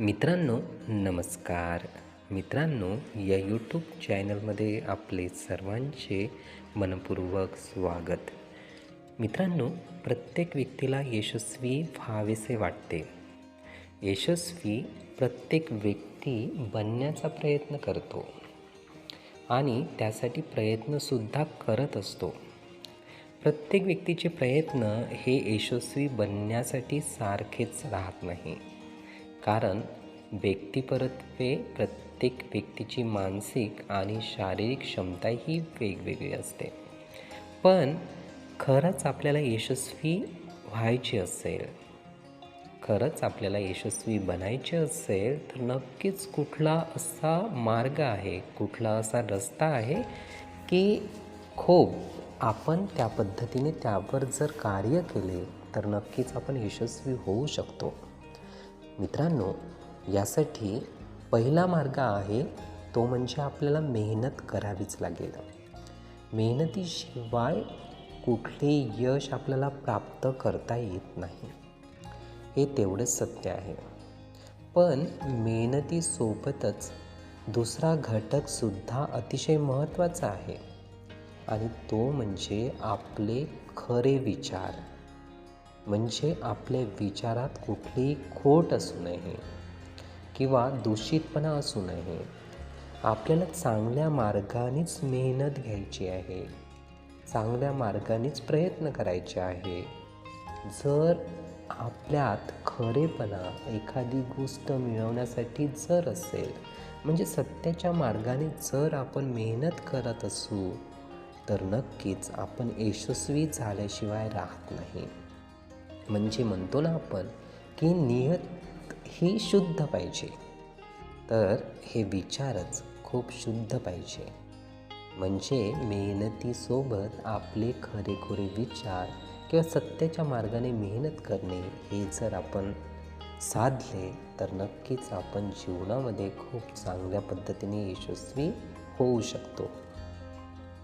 मित्रांनो नमस्कार. मित्रांनो या यूट्यूब चॅनलमध्ये आपले सर्वांचे मनपूर्वक स्वागत. मित्रांनो प्रत्येक व्यक्तीला यशस्वी व्हावेसे वाटते. यशस्वी प्रत्येक व्यक्ती बनण्याचा प्रयत्न करतो. आणि त्यासाठी प्रयत्नसुद्धा करत असतो. प्रत्येक व्यक्तीचे प्रयत्न हे यशस्वी बनण्यासाठी सारखेच राहत नाही. कारण व्यक्तिपरत्वे प्रत्येक व्यक्तीची मानसिक आणि शारीरिक क्षमता ही वेगवेगळी असते. पण खरंच आपल्याला यशस्वी व्हायचे असेल खरंच आपल्याला यशस्वी बनायचे असेल तर नक्कीच कुठला असा मार्ग आहे कुठला असा रस्ता आहे की खूप आपण त्या पद्धतीने त्यावर जर कार्य केले तर नक्कीच आपण यशस्वी होऊ शकतो. मित्रांनो यासाठी पहिला मार्ग आहे तो म्हणजे आपल्याला मेहनत करावीच लागेल. मेहनतीशिवाय कुठले यश आपल्याला प्राप्त करता येत नाही. हे तेवढंच सत्य आहे. पण मेहनतीसोबतच दुसरा घटकसुद्धा अतिशय महत्त्वाचा आहे. आणि तो म्हणजे आपले खरे विचार. म्हणजे आपल्या विचारात कुठलीही खोट असू नये किंवा दूषितपणा असू नये. आपल्याला चांगल्या मार्गानेच मेहनत घ्यायची आहे. चांगल्या मार्गानेच प्रयत्न करायचे आहे. जर आपल्यात खरेपणा एखादी गोष्ट मिळवण्यासाठी जर असेल म्हणजे सत्याच्या मार्गाने जर आपण मेहनत करत असू तर नक्कीच आपण यशस्वी झाल्याशिवाय राहत नाही. म्हणजे म्हणतो ना आपण की नियत ही शुद्ध पाहिजे. तर हे विचारच खूप शुद्ध पाहिजे. म्हणजे मेहनतीसोबत आपले खरेखुरे विचार किंवा सत्याच्या मार्गाने मेहनत करणे हे जर आपण साधले तर नक्कीच आपण जीवनामध्ये खूप चांगल्या पद्धतीने यशस्वी होऊ शकतो.